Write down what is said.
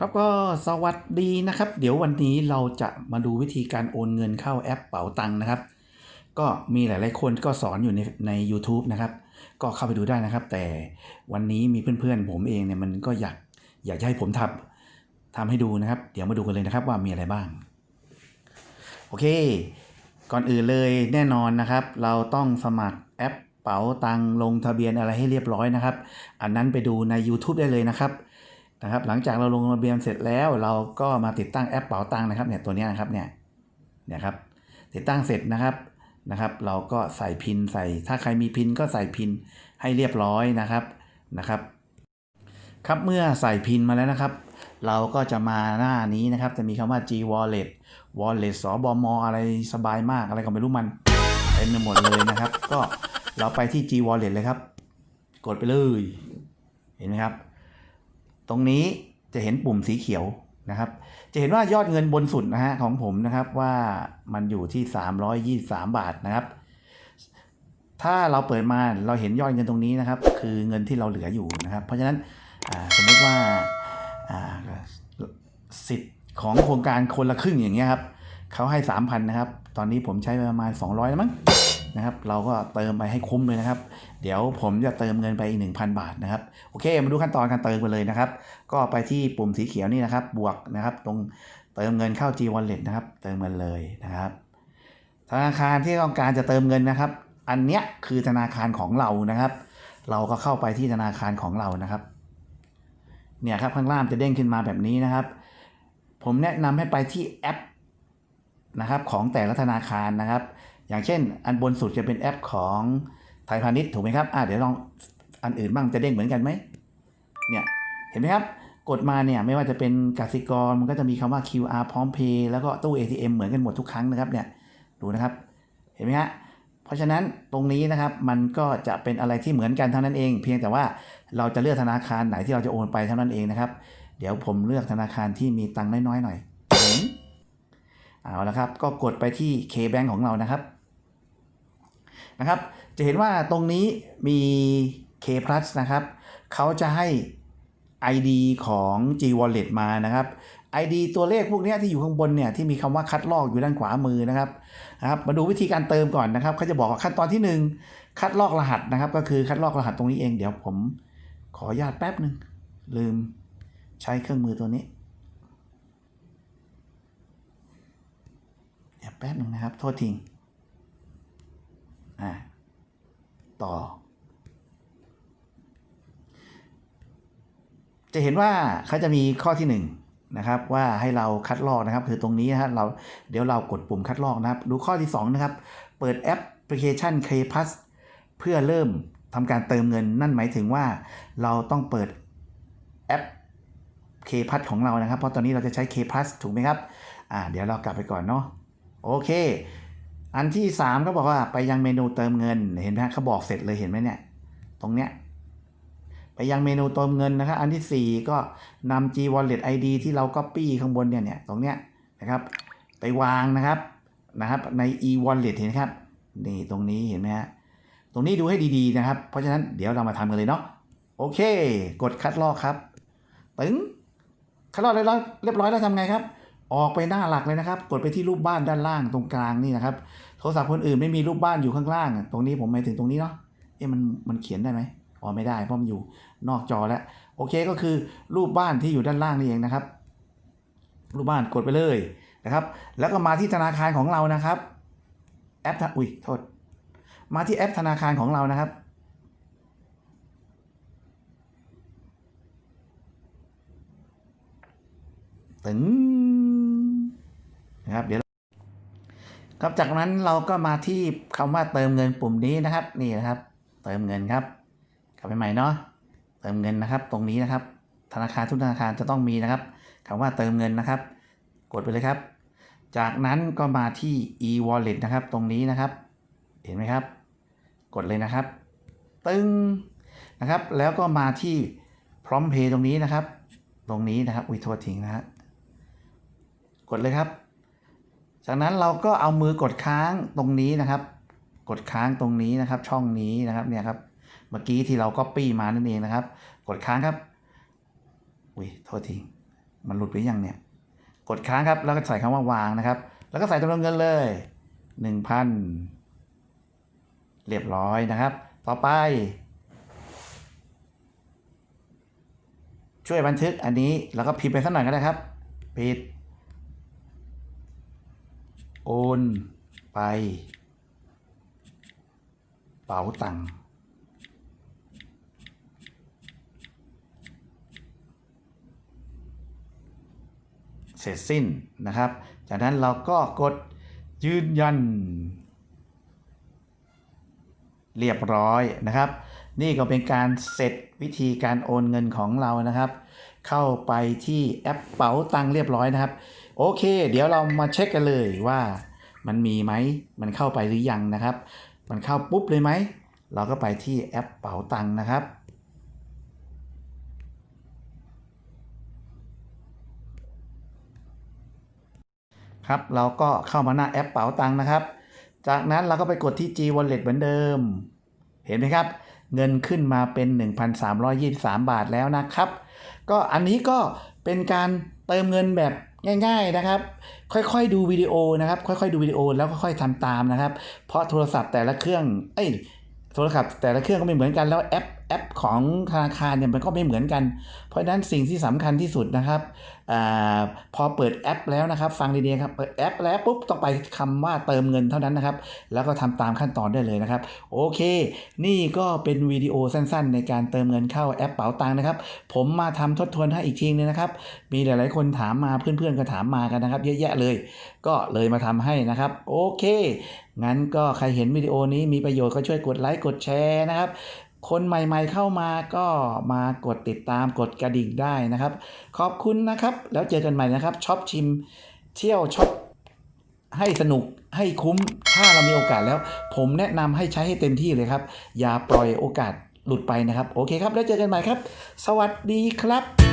ครับก็สวัสดีนะครับ เดี๋ยววันนี้เราจะมาดูวิธีการโอนเงินเข้าแอปเป๋าตังค์นะครับ ก็มีหลาย ๆ คนก็สอนอยู่ในใน u t u b e นะครับ ก็เข้าไปดูได้นะครับ แต่วันนี้มีเพื่อน ๆ ผมเองเนี่ยมันก็อยากอยากจะให้ผมทำทำให้ดูนะครับ เดี๋ยวมาดูกันเลยนะครับว่ามีอะไรบ้าง โอเค ก่อนอื่นเลยแน่นอนนะครับ เราต้องสมัครแอปเป๋าตังค์ลงทะเบียนอะไรให้เรียบร้อยนะครับ อันนั้นไปดูใน YouTube ได้เลยนะครับ นะครับ หลังจากเราลงทะเบียนเสร็จแล้วเราก็มาติดตั้งแอปเป๋าตังค์นะครับเนี่ยตัวนี้นะครับเนี่ยเนี่ยครับติดตั้งเสร็จนะครับนะครับ เราก็ใส่พินใส่ ถ้าใครมีพินก็ใส่พินให้เรียบร้อยนะครับนะครับ ครับเมื่อใส่พินมาแล้วนะครับ เราก็จะมาหน้านี้นะครับ จะมีคำว่า G Wallet Wallet สบมอะไรสบายมากอะไรก็ไม่รู้มันเต็มไปหมดเลยนะครับ ก็เราไปที่ G Wallet เลยครับ กดไปเลย เห็นไหมครับ ตรงนี้จะเห็นปุ่มสีเขียวนะครับ จะเห็นว่ายอดเงินบนสุดนะฮะของผมนะครับว่ามันอยู่ที่ 323 บาทนะครับ ถ้าเราเปิดมาเราเห็นยอดเงินตรงนี้นะครับ คือเงินที่เราเหลืออยู่นะครับ เพราะฉะนั้นสมมติว่าสิทธิ์ของโครงการคนละครึ่งอย่างเงี้ยครับเขาให้ 3,000 นะครับ ตอนนี้ผมใช้ปประมาณ 200แล้วมั้ง นะครับ เราก็เติมไปให้คุ้มเลยนะครับ เดี๋ยวผมจะเติมเงินไปอีก 1,000 บาทนะครับ โอเค มาดูขั้นตอนการเติมกันเลยนะครับ ก็ไปที่ปุ่มสีเขียวนี่นะครับ บวกนะครับ ตรงเติมเงินเข้า G Wallet นะครับ เติมเงินเลยนะครับ ธนาคารที่ต้องการจะเติมเงินนะครับ อันเนี้ยคือธนาคารของเรานะครับ เราก็เข้าไปที่ธนาคารของเรานะครับ เนี่ยครับข้างล่างจะเด้งขึ้นมาแบบนี้นะครับ ผมแนะนำให้ไปที่แอปนะครับของแต่ละธนาคารนะครับ อย่างเช่น อันบนสุดจะเป็นแอปของไทยพาณิชย์ถูกไหมครับอ่าเดี๋ยวลองอันอื่นบ้างจะเด้งเหมือนกันไหมเนี่ยเห็นไหมครับกดมาเนี่ยไม่ว่าจะเป็นกสิกรมันก็จะมีคำว่า QR พร้อมเพย์แล้วก็ตู้ ATM เหมือนกันหมดทุกครั้งนะครับเนี่ยดูนะครับเห็นไหมฮะเพราะฉะนั้นตรงนี้นะครับมันก็จะเป็นอะไรที่เหมือนกันเท่านั้นเอง เพียงแต่ว่าเราจะเลือกธนาคารไหนที่เราจะโอนไปเท่านั้นเองนะครับ เดี๋ยวผมเลือกธนาคารที่มีตังค์น้อยๆหน่อยเอาละครับก็กดไปที่ K-Bank ของเรานะครับ นะครับ จะเห็นว่าตรงนี้มี K Plus นะครับ เขาจะให้ ID ของ G Wallet มานะครับ ID ตัวเลขพวกนี้ที่อยู่ข้างบนเนี่ยที่มีคำว่าคัดลอกอยู่ด้านขวามือนะครับนะครับ มาดูวิธีการเติมก่อนนะครับเขาจะบอกว่าขั้นตอนที่ 1 คัดลอกรหัสนะครับ ก็คือคัดลอกรหัสตรงนี้เองเดี๋ยวผมขออนุญาตแป๊บหนึ่งลืมใช้เครื่องมือตัวนี้เดี๋ยวแป๊บหนึ่งนะครับ โทษที ต่อ จะเห็นว่าเขาจะมีข้อที่1นงนะครับว่าให้เราคัดลอกนะครับ คือตรงนี้นะฮะเราเดี๋ยวเรากดปุ่มคัดลอกนะครับ ดูข้อที่ 2 นะครับ เปิดแอปพลิเคชัน K Plus เพื่อเริ่มทำการเติมเงินนั่นหมายถึงว่าเราต้องเปิดแอป K Plus ของเรานะครับ เพราะตอนนี้เราจะใช้ K Plus ถูกไหมครับอ่าเดี๋ยวเรากลับไปก่อนเนาะโอเค อันที่3ก็บอกว่าไปยังเมนูเติมเงินเห็นไหมเขาบอกเสร็จเลยเห็นไหมเนี่ยตรงเนี้ยไปยังเมนูเติมเงินนะครับ อันที่ 4 ก็นำ G Wallet ID ที่เรา Copy ข้างบนเนี่ยเนี่ยตรงเนี้ยนะครับ ไปวางนะครับนะครับใน e wallet เห็นไหมครับนี่ตรงนี้เห็นไหมฮะตรงนี้ดูให้ดีๆนะครับ เพราะฉะนั้นเดี๋ยวเรามาทำกันเลยเนาะโอเค กดคัดลอกครับตึงคัดลอกเรียบร้อยเรียบร้อยแล้วทำไงครับ ออกไปหน้าหลักเลยนะครับ กดไปที่รูปบ้านด้านล่างตรงกลางนี่นะครับ โทรศัพท์คนอื่นไม่มีรูปบ้านอยู่ข้างล่าง ตรงนี้ผมหมายถึงตรงนี้เนาะเอ๊ะมันมันเขียนได้ไหมอ๋อไม่ได้เพราะมันอยู่นอกจอแล้ว โอเคก็คือรูปบ้านที่อยู่ด้านล่างนี่เองนะครับ รูปบ้านกดไปเลยนะครับ แล้วก็มาที่ธนาคารของเรานะครับ แอปอุ้ยโทษ มาที่แอปธนาคารของเรานะครับตึงนะครับเดี๋ยว ครับจากนั้นเราก็มาที่คำว่าเติมเงินปุ่มนี้นะครับ นี่นะครับ เติมเงินครับกลับไปใหม่เนาะเติมเงินนะครับ ตรงนี้นะครับ ธนาคารทุกธนาคารจะต้องมีนะครับคำว่าเติมเงินนะครับ กดไปเลยครับ จากนั้นก็มาที่ e wallet นะครับ ตรงนี้นะครับ เห็นไหมครับ กดเลยนะครับ ตึงนะครับ แล้วก็มาที่พร้อมเพย์ตรงนี้นะครับ ตรงนี้นะครับอุ้ยโทษทิ้งนะฮะกดเลยครับ จากนั้นเราก็เอามือกดค้างตรงนี้นะครับ กดค้างตรงนี้นะครับ ช่องนี้นะครับเนี่ยครับ เมื่อกี้ที่เราก็ปี้มานั่นเองนะครับ กดค้างครับอุ้ยโทษทีมันหลุดไปยังเนี่ย กดค้างครับ แล้วก็ใส่คำว่าวางนะครับ แล้วก็ใส่จำนวนเงินเลยหนึ่งพันเรียบร้อยนะครับ ต่อไป ช่วยบันทึกอันนี้แล้วก็พิมพ์ไปสักหน่อยก็ได้ครับปิด อนไป เป๋าตังค์เสร็จสิ้นนะครับ จากนั้นเราก็กดยืนยัน เรียบร้อยนะครับ นี่ก็เป็นการเสร็จวิธีการโอนเงินของเรานะครับ เข้าไปที่แอปเป๋าตังค์เรียบร้อยนะครับ โอเค เดี๋ยวเรามาเช็คกันเลยว่า มันมีไหม มันเข้าไปหรือยังนะครับ มันเข้าปุ๊บเลยไหม เราก็ไปที่แอปเป๋าตังนะครับ ครับ เราก็เข้ามาหน้าแอปเป๋าตังนะครับ จากนั้นเราก็ไปกดที่ G Wallet เหมือนเดิม เห็นไหมครับ เงินขึ้นมาเป็น 1,323 บาทแล้วนะครับ ก็อันนี้ก็เป็นการเติมเงินแบบ ง่าย ๆนะครับ ค่อยๆดูวิดีโอนะครับ ค่อยๆดูวิดีโอแล้วค่อยทำตามนะครับ เพราะโทรศัพท์แต่ละเครื่อง เอ้ยโทรศัพท์แต่ละเครื่องก็ไม่เหมือนกันแล้วแอป แอปของธนาคารเนี่ยมันก็ไม่เหมือนกัน เพราะฉะนั้นสิ่งที่สำคัญที่สุดนะครับอาพอเปิดแอปแล้วนะครับ ฟังดีๆครับเปิดแอปแล้วปุ๊บต้องไปคำว่าเติมเงินเท่านั้นนะครับ แล้วก็ทำตามขั้นตอนได้เลยนะครับ โอเค นี่ก็เป็นวิดีโอสั้นๆ ในการเติมเงินเข้าแอปเป๋าตังนะครับ ผมมาทำทดทวนให้อีกทีนึงนะครับ มีหลายๆคนถามมาเพื่อนๆก็ถามมากันนะครับ เยอะแยะเลย ก็เลยมาทำให้นะครับ โอเคงั้นก็ใครเห็นวิดีโอนี้มีประโยชน์ก็ช่วยกดไลค์กดแชร์นะครับ คนใหม่ๆเข้ามาก็มากดติดตามกดกระดิ่งได้นะครับ ขอบคุณนะครับ แล้วเจอกันใหม่นะครับช็อปชิม เที่ยวช็อปให้สนุกให้คุ้มถ้าเรามีโอกาสแล้ว ผมแนะนำให้ใช้ให้เต็มที่เลยครับ อย่าปล่อยโอกาสหลุดไปนะครับ โอเคครับ แล้วเจอกันใหม่ครับ สวัสดีครับ